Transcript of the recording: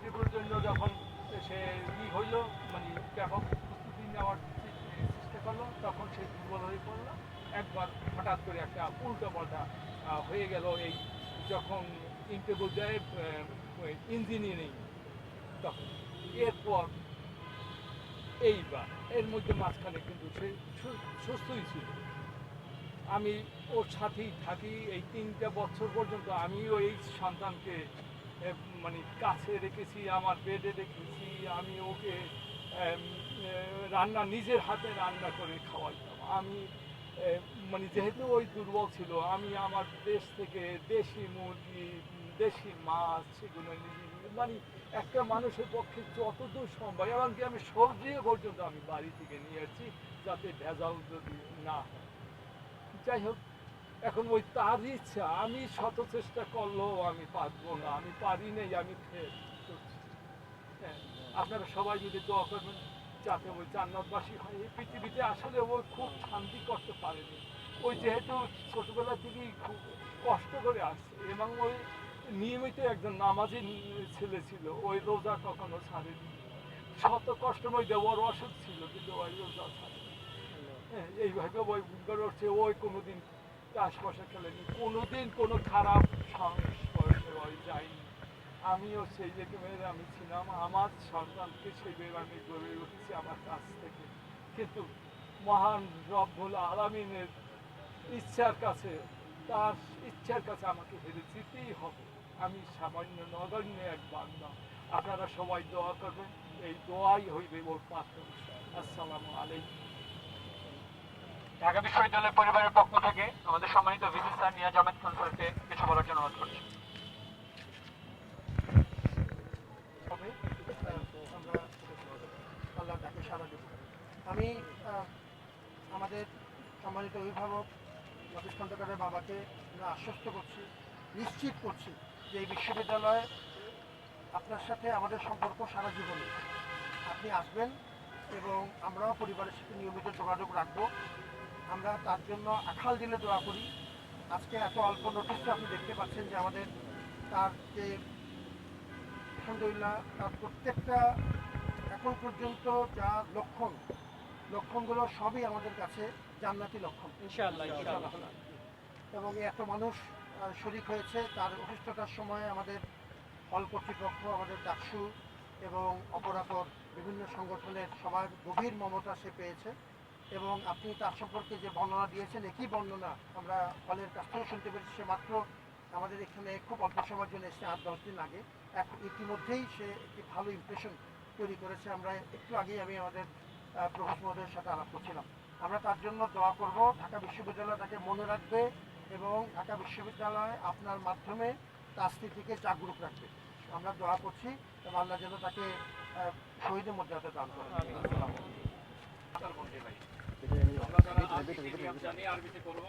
ইন্টারভিউর জন্য যখন সে ই হইল মানে ব্যাপক প্রস্তুতি নেওয়ার চেষ্টা করল, তখন সে দুর্বল হয়ে পড়ল। একবার হঠাৎ করে একটা উল্টো পাল্টা হয়ে গেল এই যখন ইন্টারভিউ দেয় ইঞ্জিনিয়ারিং তখন। এরপর এইবার, এর মধ্যে মাঝখানে কিন্তু সে, সুস্থই ছিল। আমি ওর সাথেই থাকি, এই তিনটা বছর পর্যন্ত আমিও এই সন্তানকে মানে কাছে রেখেছি, আমার বেডে রেখেছি, আমি ওকে রান্না নিজের হাতে রান্না করে খাওয়াইতাম। আমি মানে যেহেতু ওই দুর্বল ছিল, আমি আমার দেশ থেকে দেশি মুরগি, দেশি মাছ, সেগুলো মানে একটা মানুষের পক্ষে যতদূর সম্ভব, এমনকি আমি সবজিও পর্যন্ত আমি বাড়ি থেকে নিয়ে আসছি যাতে ভেজাল যদি না হয়। যাই হোক এখন ওই তার ইচ্ছা আমি শত চেষ্টা করলেও আমি পারব না আমি পারি নাই আমি ফেল হ্যাঁ, আপনারা সবাই যদি দোয়া করবেন যাতে ওই জান্নাতবাসী হয়। এই পৃথিবীতে আসলে ও খুব শান্তি করতে পারেনি। ওই যেহেতু ছোটবেলা থেকেই খুব কষ্ট করে আসছে এবং ওই নিয়মিত একজন নামাজি ছেলে ছিল ওই রোজা কখনো ছাড়েনি। শত কষ্টময় দেওয়ার অসুখ ছিল কিন্তু ওই রোজা ছাড়েনি। হ্যাঁ, এইভাবে ওই করে উঠছে ওই কোনোদিন বসা খেলেনি কোনোদিন কোনো খারাপ সংস্পর্শে যায়নি আমিও সেই যে রকমের আমি ছিলাম, আমার সন্তানকে সেই সেইভাবে আমি গড়ে উঠেছি আমার কাছ থেকে। কিন্তু মহান রব্বুল আলমিনের ইচ্ছার কাছে, তার ইচ্ছার কাছে আমাকে হেরে যেতেই হবে। আমি সামান্য নগণ্য এক বান্দা। আপনারা সবাই দোয়া করবেন। এই দোয়াই হইবে ওর পাত্র আসসালামু আলাইকুম। ঢাকা বিশ্ববিদ্যালয় পরিবারের পক্ষ থেকে আমাদের সম্মানিত ভিসি স্যার নিয়াজ আহমেদ খান স্যারকে কিছু বলার জন্য অনুরোধ করছি। আমি আমাদের সম্মানিত অভিভাবক নবীশ খন্দকারের বাবাকে আশ্বস্ত করছি, নিশ্চিত করছি যে এই বিশ্ববিদ্যালয়ে আপনার সাথে আমাদের সম্পর্ক সারা জীবনে। আপনি আসবেন এবং আমরাও পরিবারের সাথে নিয়মিত যোগাযোগ রাখব। আমরা তার জন্য আখাল দিলে দোয়া করি। আজকে এত অল্প নোটিশে আপনি দেখতে পাচ্ছেন যে আমাদের তার যে আলহামদুলিল্লাহ তার প্রত্যেকটা এখন পর্যন্ত যা লক্ষণ লক্ষণগুলো সবই আমাদের কাছে জান্নাতি লক্ষণ। ইনশাআল্লাহ। এবং এত মানুষ শরিক হয়েছে তার অসুস্থতার সময় আমাদের হল কর্তৃপক্ষ আমাদের ডাকসু এবং অপরাপর বিভিন্ন সংগঠনের সবার গভীর মমতা সে পেয়েছে। এবং আপনি তার সম্পর্কে যে বর্ণনা দিয়েছেন, একই বর্ণনা আমরা হলের কাছ থেকেও শুনতে পেরেছি। সে মাত্র আমাদের এখানে খুব অল্প সময়ের জন্য এসে আট, দশ দিন আগে। এক, ইতিমধ্যেই সে একটি ভালো ইমপ্রেশন তৈরি করেছে। আমরা একটু আগেই আমি আমাদের প্রভাস মহোদয়ের সাথে আলাপ করছিলাম। আমরা তার জন্য দোয়া করব, ঢাকা বিশ্ববিদ্যালয় তাকে মনে রাখবে এবং ঢাকা বিশ্ববিদ্যালয় আপনার মাধ্যমে তার স্মৃতিকে জাগরুক রাখবে। আমরা দোয়া করছি এবং আল্লাহ যেন তাকে শহীদের মর্যাদা দান করেন আমরা যারা আর জানি আরবিতে করব।